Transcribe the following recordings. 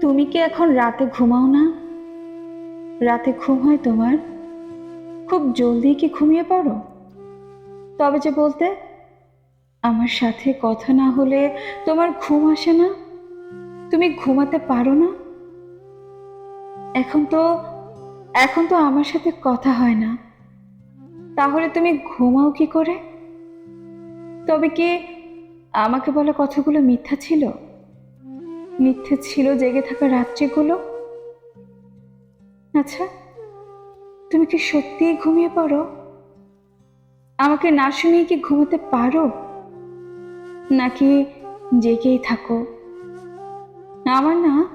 তুমি কি এখন রাতে ঘুমাও না? রাতে ঘুম হয় তোমার? খুব জলদি কি ঘুমিয়ে পড়ো? তবে যে বলতে, আমার সাথে কথা না হলে তোমার ঘুম আসে না? তুমি ঘুমাতে পারো না? এখন তো এখন তো আমার সাথে কথা হয় না। তাহলে তুমি ঘুমাও কি করে? তবে কি আমাকে বলা কথাগুলো মিথ্যা ছিল? মিথ্যে ছিল জেগে থাকা রাত্রিগুলো? আচ্ছা তুমি কি সত্যিই ঘুমিয়ে পড়ো? আমাকে না শুনিয়ে কি ঘুমোতে পারো? নাকি জেগেই থাকো? আমার না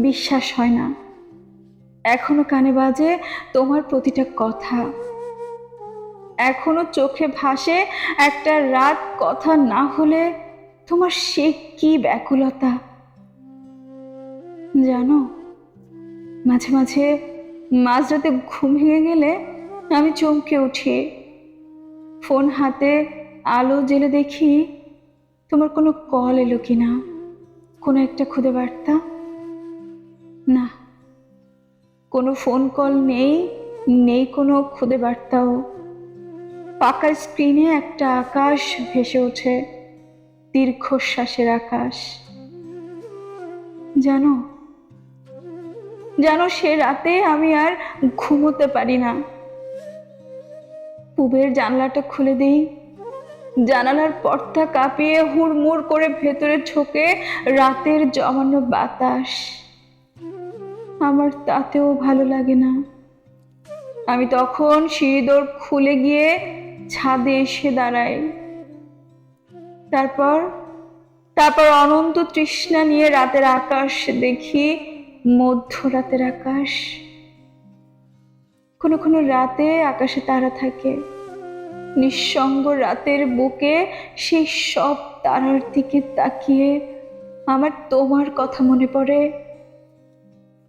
বিশ্বাস হয় না। এখনও কানে বাজে তোমার প্রতিটা কথা। এখনও চোখে ভাসে একটা রাত কথা না হলে তোমার সে কি ব্যাকুলতা? জানো, মাঝে মাঝে মাঝরাতে ঘুম ভেঙে গেলে আমি চমকে উঠি। ফোন হাতে আলো জেলে দেখি তোমার কোনো কল এলো কি না কোনো একটা খুদে বার্তা? না, কোনো ফোন কল নেই নেই কোনো খুদে বার্তাও। পাকা স্ক্রিনে একটা আকাশ ভেসে ওঠে, দীর্ঘশ্বাসের আকাশ। জানো জানো সে রাতে আমি আর ঘুমোতে পারি না। পুবের জানলাটা খুলে দিই। জানালার পর্দা কাঁপিয়ে হুড়মুড় করে ভেতরে ঢোকে রাতের জমানো বাতাস। আমার তাতেও ভালো লাগে না। আমি তখন সিঁড়িদোর খুলে গিয়ে ছাদে এসে দাঁড়াই। তারপর তারপর অনন্ত তৃষ্ণা নিয়ে রাতের আকাশ দেখি মধ্যরাতের আকাশ। কোনো কোনো রাতে আকাশে তারা থাকে। নিঃসঙ্গ রাতের বুকে সেই সব তারার দিকে তাকিয়ে আমার তোমার কথা মনে পড়ে।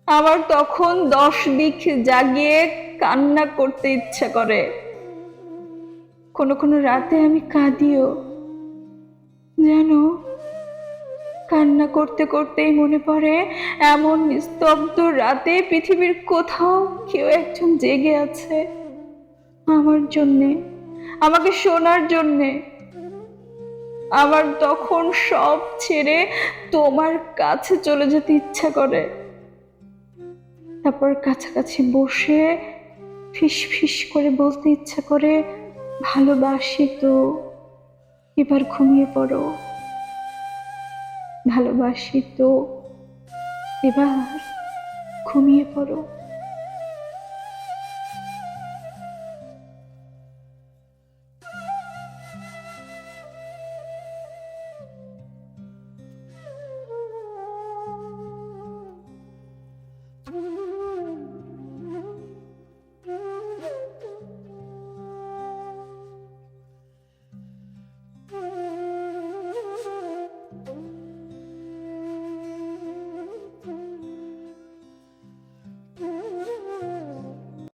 আমার তখন দশ দিক জাগিয়ে কান্না করতে ইচ্ছা করে। কোনো কোনো রাতে আমি কাঁদিও। জানো কান্না করতে করতেই মনে পড়ে, এমন নিস্তব্ধ রাতে পৃথিবীর কোথাও কেউ একজন জেগে আছে আমার জন্যে, আমাকে শোনার জন্যে। আমার তখন সব ছেড়ে তোমার কাছে চলে যেতে ইচ্ছা করে। তারপর কাছাকাছি বসে ফিস ফিস করে বলতে ইচ্ছা করে, ভালোবাসি তো, এবার ঘুমিয়ে পড়ো। ভালোবাসি তো। এবার ঘুমিয়ে পড়ো।